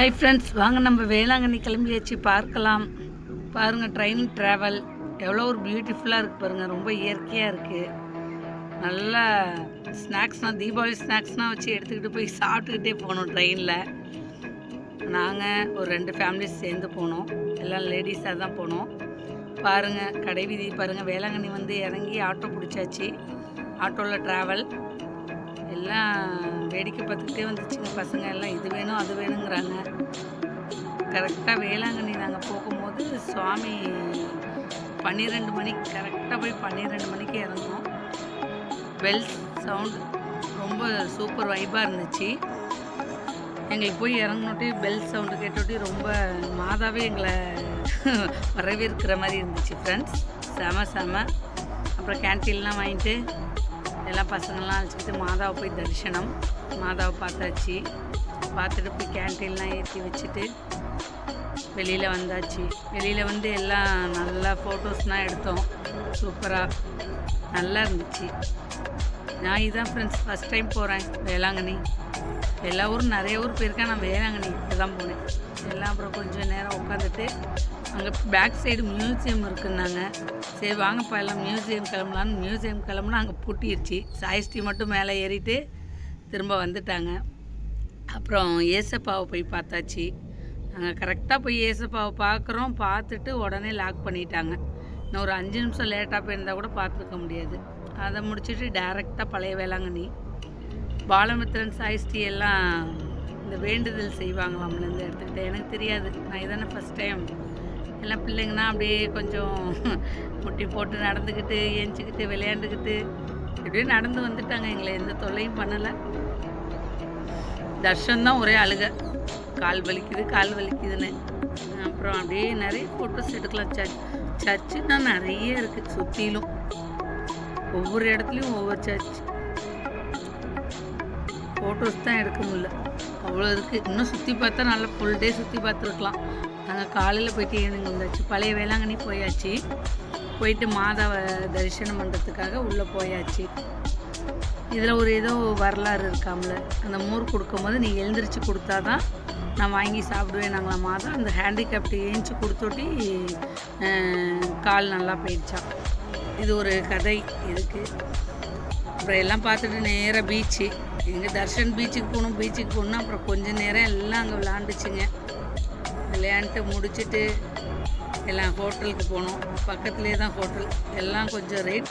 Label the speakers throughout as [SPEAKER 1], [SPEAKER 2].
[SPEAKER 1] Hi friends வாங்க நம்ம வேளாங்கண்ணி கிளம்பியாச்சு பார்க்கலாம். பாருங்கள் ட்ரெயின் ட்ராவல் எவ்வளோ ஒரு பியூட்டிஃபுல்லாக இருக்குது பாருங்கள் ரொம்ப இயற்கையாக இருக்குது நல்லா ஸ்நாக்ஸ்னால் தீபாவளி ஸ்நாக்ஸ்னால் வச்சு எடுத்துக்கிட்டு போய் சாப்பிட்டுக்கிட்டே போனோம் ட்ரெயினில் நாங்கள் ஒரு ரெண்டு ஃபேமிலிஸ் சேர்ந்து போனோம். எல்லாம் லேடிஸாக தான் போனோம். பாருங்கள் கடைவீதி பாருங்கள் வேளாங்கண்ணி வந்து இறங்கி ஆட்டோ பிடிச்சாச்சு. ஆட்டோவில் ட்ராவல் எல்லாம் வேடிக்கை பார்த்துக்கிட்டே வந்துச்சுங்க. பசங்க எல்லாம் இது வேணும் அது வேணுங்கிறாங்க. கரெக்டாக வேளாங்கண்ணி நாங்கள் போகும்போது சுவாமி பன்னிரெண்டு மணிக்கு கரெக்டாக போய் பன்னிரெண்டு மணிக்கு இறங்கும் பெல் சவுண்டு ரொம்ப சூப்பர் வைப்பாக இருந்துச்சு. எங்களுக்கு போய் இறங்கினோட்டி பெல் சவுண்டு கேட்டோட்டி ரொம்ப மாதாவே எங்களை வரவேற்கிற மாதிரி இருந்துச்சு ஃப்ரெண்ட்ஸ் செம செம. அப்புறம் கேன்டீன்லாம் வாங்கிட்டு எல்லாம் பசங்கள்லாம் அழைச்சிக்கிட்டு மாதாவை போய் தரிசனம். மாதாவை பார்த்தாச்சு. பார்த்துட்டு போய் கேன்டீன்லாம் ஏற்றி வச்சுட்டு வெளியில் வந்தாச்சு. வெளியில் வந்து எல்லாம் நல்லா ஃபோட்டோஸ்லாம் எடுத்தோம். சூப்பராக நல்லா இருந்துச்சு. நான் இதுதான் ஃப்ரெண்ட்ஸ் ஃபஸ்ட் டைம் போகிறேன் வேளாங்கண்ணி. எல்லா ஊரும் நிறைய ஊர் போயிருக்கேன் நான் வேளாங்கண்ணி இப்போ தான் போனேன். எல்லாம் அப்புறம் கொஞ்சம் நேரம் உட்காந்துட்டு அங்கே பேக் சைடு மியூசியம் இருக்குன்னாங்க. சரி வாங்கப்பா எல்லாம் மியூசியம் கிளம்பலான்னு மியூசியம் கிளம்புனா அங்கே பூட்டிருச்சு. சாயஸ்டி மட்டும் மேலே ஏறிட்டு திரும்ப வந்துட்டாங்க. அப்புறம் ஏசப்பாவை போய் பார்த்தாச்சு. நாங்கள் கரெக்டாக போய் ஏசப்பாவை பார்க்குறோம். பார்த்துட்டு உடனே லாக் பண்ணிட்டாங்க. இன்னும் ஒரு அஞ்சு நிமிஷம் லேட்டாக போயிருந்தால் கூட பார்த்துருக்க முடியாது. அதை முடிச்சுட்டு டேரெக்டாக பழைய வேளாங்கண்ணி. பாலமித்திரன் சாய்ஸ்டி எல்லாம் இந்த வேண்டுதல் செய்வாங்களாம்லேருந்து எடுத்துக்கிட்டேன் எனக்கு தெரியாது. நான் இதானே ஃபஸ்ட் டைம் எல்லாம் பிள்ளைங்கன்னா அப்படியே கொஞ்சம் முட்டி போட்டு நடந்துக்கிட்டு ஏஞ்சிக்கிட்டு விளையாண்டுக்கிட்டு இப்படியே நடந்து வந்துட்டாங்க. எங்களை எந்த தொல்லையும் பண்ணலை. தர்ஷன் தான் ஒரே அழுக. கால் வலிக்குது கால் வலிக்குதுன்னு. அப்புறம் அப்படியே நிறைய ஃபோட்டோஸ் எடுக்கலாம். சர்ச் சர்ச்சுன்னா நிறைய இருக்குது சுற்றிலும் ஒவ்வொரு இடத்துலையும் ஒவ்வொரு சர்ச். ஃபோட்டோஸ் தான் எடுக்க முடியல. அவ்வளோ இருக்குது இன்னும் சுற்றி பார்த்தா நல்லா ஃபுல் டே சுற்றி பார்த்துருக்கலாம். நாங்கள் காலையில் போயிட்டு ஈவினிங் வந்தாச்சு. பழைய வேளாங்கண்ணி போயாச்சு. போயிட்டு மாதாவை தரிசனம் பண்ணுறதுக்காக உள்ளே போயாச்சு. இதில் ஒரு ஏதோ வரலாறு இருக்காமல. அந்த மோர் கொடுக்கும்போது நீ எழுந்திரிச்சு கொடுத்தா தான் நான் வாங்கி சாப்பிடுவேன் நாங்களாம் மாதம் அந்த ஹேண்டிகேப்டு ஏஞ்சி கொடுத்துட்டி கால் நல்லா போயிடுச்சான் இது ஒரு கதை இருக்குது அப்புறம் எல்லாம் பார்த்துட்டு நேராக பீச்சு எங்கே தர்ஷன் பீச்சுக்கு போகணும் பீச்சுக்கு போகணும் அப்புறம் கொஞ்ச நேரம் எல்லாம் அங்கே விளாண்டுச்சுங்க விளையாண்டுட்டு முடிச்சுட்டு எல்லாம் ஹோட்டலுக்கு போனோம். பக்கத்துலேயே தான் ஹோட்டல். எல்லாம் கொஞ்சம் rate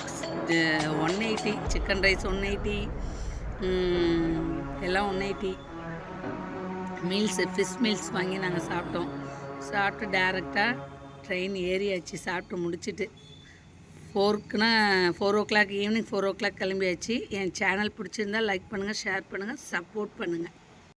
[SPEAKER 1] one eighty chicken rice one eighty எல்லாம் one eighty meals fish meals வாங்கி நாங்கள் சாப்பிட்டோம். சாப்பிட்டு டேரெக்டாக ட்ரெயின் ஏறியாச்சு. சாப்பிட்டு முடிச்சுட்டு ஃபோர்க்குனா four o'clock evening four o'clock கிளம்பியாச்சு. என் சேனல் பிடிச்சிருந்தா லைக் பண்ணுங்கள் ஷேர் பண்ணுங்கள் சப்போர்ட் பண்ணுங்கள்